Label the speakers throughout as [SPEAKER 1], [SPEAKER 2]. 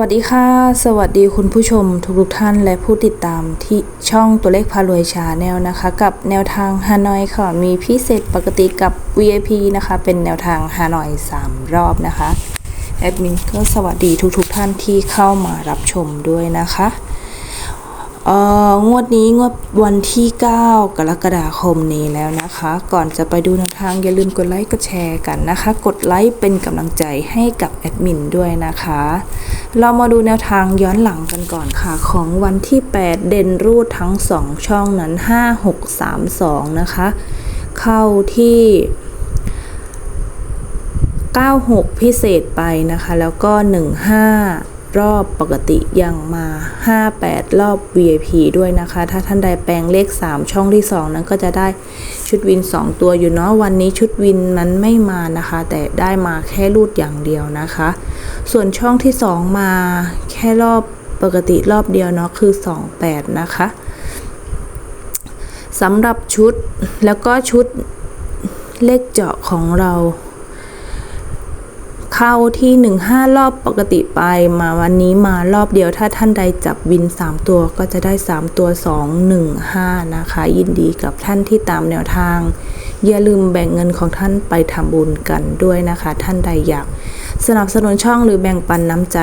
[SPEAKER 1] วัสดีค่ะ สวัสดีคุณผู้ชมทุกๆท่านและผู้ติดตามที่ช่องตัวเลขพารวยชาแนลนะคะ กับแนวทางฮานอยค่ะ มีพิเศษปกติกับ VIP นะคะ เป็นแนวทางฮานอย 3 รอบนะคะแอดมินก็สวัสดีทุกๆท่านที่เข้ามารับชมด้วยนะคะเอองวดนี้งวดวันที่ 9 กรกฎาคมนี้แล้วนะคะ ก่อนจะไปดูแน ทางอย่าลืมกดไลค์กดแชร์กันนะคะ กดไลค์เป็นกำลังใจให้กับแอดมินด้วยนะคะ เรามาดูแนวทางย้อนหลังกันก่อนค่ะ ของวันที่ 8 เด่นรูดทั้ง 2 ช่องนั้น 5 6 3 2 นะคะ เข้าที่ 96 พิเศษไปนะคะ แล้วก็ 15 รอบปกติยังมา 58 รอบ VIP ด้วยนะคะ ถ้าท่านใดแปลงเลข 3 ช่องที่ 2 นั้นก็จะได้ชุดวิน 2 ตัวอยู่เนาะวันนี้ชุดวินนั้นไม่มานะคะ แต่ได้มาแค่รูดอย่างเดียวนะคะ ส่วนช่องที่ 2 มาแค่รอบปกติรอบเดียวเนาะคือ 28 นะคะสำหรับชุดแล้วก็ชุดเลขเจาะของเรา เข้าที่ 15 รอบปกติไปมาวันนี้มารอบเดียวถ้าท่านใดจับวิน 3 ตัวก็จะได้ 3 ตัว 2 1 5 นะคะ ยินดีกับท่านที่ตามแนวทาง อย่าลืมแบ่งเงินของท่านไปทำบุญกันด้วยนะคะ ท่านใดอยากสนับสนุนช่องหรือแบ่งปันน้ำใจ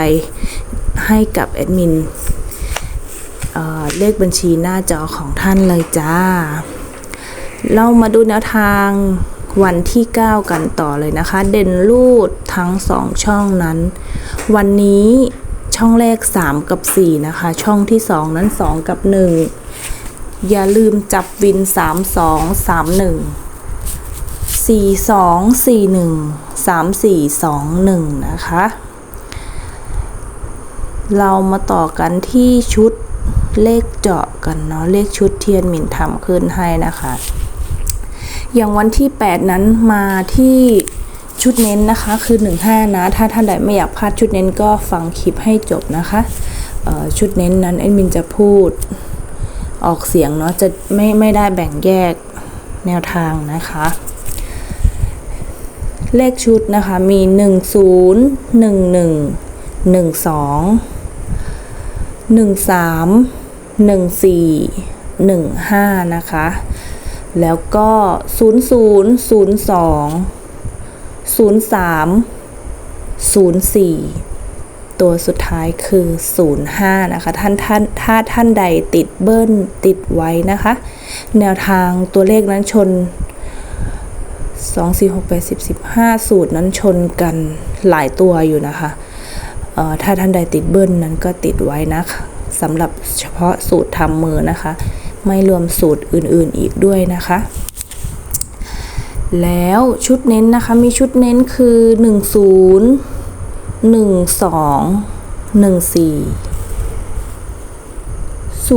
[SPEAKER 1] ให้กับแอดมินเเลขบัญชีหน้าจอของท่านเลยจ้า เรามาดูแนวทาง วันที่ 9 กันต่อเลยนะคะ เด่นรูดทั้ง 2 ช่องนั้น วันนี้ช่องแรก 3 กับ 4 นะคะ ช่องที่ 2 นั้น 2 กับ 1 อย่าลืมจับวิน 3 2 3 1 4 2 4 1 3 4 2 1 นะคะ เรามาต่อกันที่ชุดเลขเจาะกันเนาะ เลขชุดเทียนหมิ่นทำขึ้นให้นะคะ อย่างวันที่ 8 นั้นมาที่ชุดเน้นนะคะคือ 15 นะ ถ้าท่านใดไม่อยากพลาดชุดเน้นก็ฟังคลิปให้จบนะคะชุดเน้นนั้นแอดมินจะพูดออกเสียงเนาะจะไม่ไม่ได้แบ่งแยกแนวทางนะคะ เลขชุดนะคะมี 10 11 12 13 14 15 นะคะ แล้วก็ 00 02 03 04 ตัวสุดท้ายคือ 05 นะคะ ท่านท่านถ้าท่านใดติดเบิ้ลติดไว้นะคะ แนวทางตัวเลขนั้นชน 2 4 6 8 10 15 สูตรนั้นชนกันหลายตัวอยู่นะคะถ้าท่านใดติดเบิ้ลนั้นก็ติดไว้นะคะสำหรับเฉพาะสูตรทำมือนะคะ ไม่รวมสูตรอื่นๆอีกด้วยนะคะ แล้วชุดเน้นนะคะ มีชุดเน้นคือ 10 12 14 02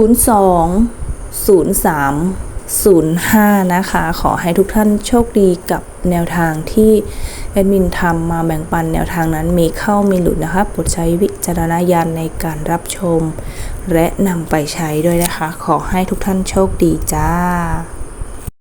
[SPEAKER 1] 03 05 นะคะ ขอให้ทุกท่านโชคดีกับแนวทางที่แอดมินทำมาแบ่งปันแนวทางนั้นมีเข้ามีหลุดนะคะโปรดใช้วิจารณญาณในการรับชม และนำไปใช้ด้วยนะคะ ขอให้ทุกท่านโชคดีจ้า